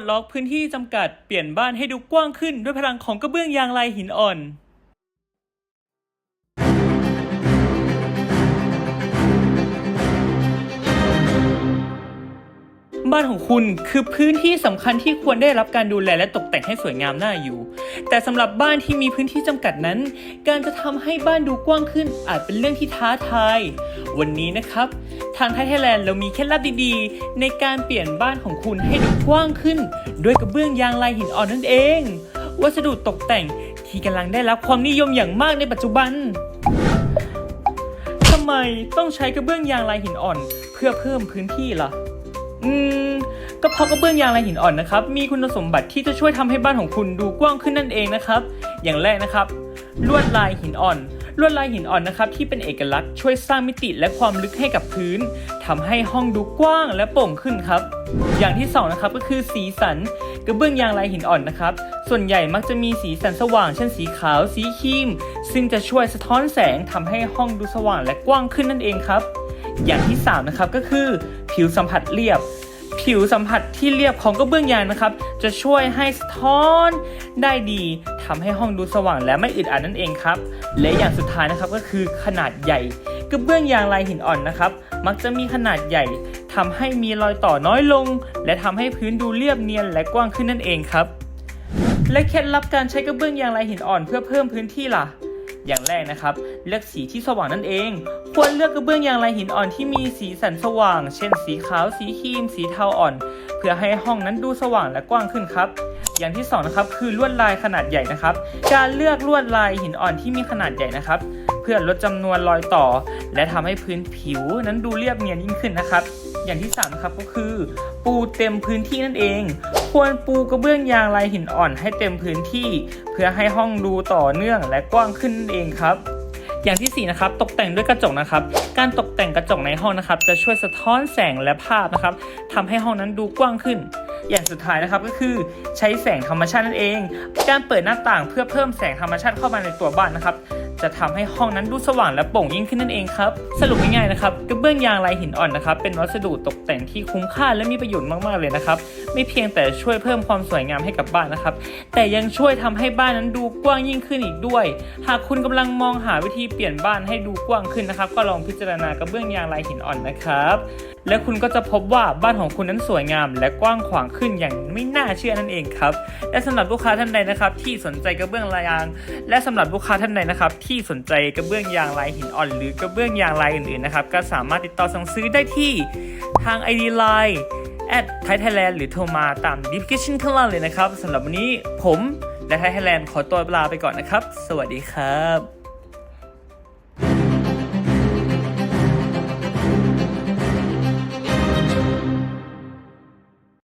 ดล็อกพื้นที่จำกัดเปลี่ยนบ้านให้ดูกว้างขึ้นด้วยพลังของกระเบื้องยางลายหินอ่อน บ้านของคุณคือพื้นที่สำคัญที่ควรได้รับการดูแลและตกแต่งให้สวยงามน่าอยู่ แต่สำหรับบ้านที่มีพื้นที่จำกัดนั้น การจะทำให้บ้านดูกว้างขึ้นอาจเป็นเรื่องที่ท้าทาย วันนี้นะครับ ทางไทยแลนด์เรามีเคล็ดลับดีๆ ในการเปลี่ยนบ้านของคุณให้ดูกว้างขึ้น ด้วยกระเบื้องยางลายหินอ่อนนั่นเอง วัสดุตกแต่งที่กำลังได้รับความนิยมอย่างมากในปัจจุบันทำไมต้องใช้กระเบื้องยางลายหินอ่อน เพื่อเพิ่มพื้นที่ล่ะ อืมก็เพราะกระเบื้องยางลายหินอ่อนนะครับ มีคุณสมบัติที่จะช่วยทำให้บ้านของคุณดูกว้างขึ้นนั่นเองนะครับ อย่างแรกนะครับ ลวดลายหินอ่อน ลวดลายหินอ่อนนะครับที่เป็นเอกลักษณ์ช่วยสร้างมิติและความลึกให้กับพื้นทำให้ห้องดูกว้างและโปร่งขึ้นครับ อย่างที่สองนะครับก็คือสีสัน กระเบื้องยางลายหินอ่อนนะครับ ส่วนใหญ่มักจะมีสีสันสว่าง เช่นสีขาว สีครีม ซึ่งจะช่วยสะท้อนแสงทำให้ห้องดูสว่างและกว้างขึ้นนั่นเองครับ อย่างที่สามนะครับก็คือผิวสัมผัสเรียบ ผิวสัมผัสที่เรียบของกระเบื้องยางนะครับ จะช่วยให้สะท้อนได้ดีทำให้ห้องดูสว่างและไม่อึดอัดนั่นเองครับ และอย่างสุดท้ายนะครับก็คือขนาดใหญ่กระเบื้องยางลายหินอ่อนนะครับ มักจะมีขนาดใหญ่ทำให้มีรอยต่อน้อยลง และทำให้พื้นดูเรียบเนียนและกว้างขึ้นนั่นเองครับ และเคล็ดลับการใช้กระเบื้องยางลายหินอ่อน เพื่อเพิ่มพื้นที่ล่ะ อย่างแรกนะครับ เลือกสีที่สว่างนั่นเอง ควรเลือกกระเบื้องยางลายหินอ่อนที่มีสีสันสว่าง เช่น สีขาว สีครีม สีเทาอ่อน เพื่อให้ห้องนั้นดูสว่างและกว้างขึ้นครับอย่างที่สองนะครับคือลวดลายขนาดใหญ่นะครับ การเลือกลวดลายหินอ่อนที่มีขนาดใหญ่นะครับ เพื่อลดจำนวนรอยต่อ และทำให้พื้นผิวนั้นดูเรียบเนียนยิ่งขึ้นนะครับ อย่างที่สามนะครับก็คือ ปูเต็มพื้นที่นั่นเอง ควรปูกระเบื้องยางลายหินอ่อนให้เต็มพื้นที่ เพื่อให้ห้องดูต่อเนื่องและกว้างขึ้นนั่นเองครับอย่างที่สี่นะครับตกแต่งด้วยกระจกนะครับ การตกแต่งกระจกในห้องนะครับ จะช่วยสะท้อนแสงและภาพนะครับทำให้ห้องนั้นดูกว้างขึ้น อย่างสุดท้ายนะครับก็คือใช้แสงธรรมชาตินั่นเอง การเปิดหน้าต่างเพื่อเพิ่มแสงธรรมชาติเข้ามาในตัวบ้านนะครับ จะทำให้ห้องนั้นดูสว่างและโปร่งยิ่งขึ้นนั่นเองครับ สรุปง่ายๆนะครับกระเบื้องยางลายหินอ่อนนะครับเป็นวัสดุตกแต่งที่คุ้มค่าและมีประโยชน์มากๆเลยนะครับ ไม่เพียงแต่ช่วยเพิ่มความสวยงามให้กับบ้านนะครับ แต่ยังช่วยทำให้บ้านนั้นดูกว้างยิ่งขึ้นอีกด้วย หากคุณกำลังมองหาวิธีเปลี่ยนบ้านให้ดูกว้างขึ้นนะครับ ก็ลองพิจารณากระเบื้องยางลายหินอ่อนนะครับ และคุณก็จะพบว่าบ้านของคุณนั้นสวยงาม และกว้างขวางขึ้นอย่างไม่น่าเชื่อนั่นเองครับ และสำหรับลูกค้าท่านใดนะครับ ที่สนใจกระเบื้องลายยาง และสำหรับลูกค้าท่านใดนะครับทที่สนใจกระเบื้องยางลายหินอ่อน หรือกระเบื้องยางลายอื่นๆนะครับก็สามารถติดต่อสั่งซื้อได้ที่ทาง ID Line แอดไทยไทยแลนด์หรือโทรมาตามดิสคริปชั่นข้างล่างเลยนะครับสำหรับวันนี้ผมและไทยไทยแลนด์ขอตัวลาไปก่อนนะครับ สวัสดีครับ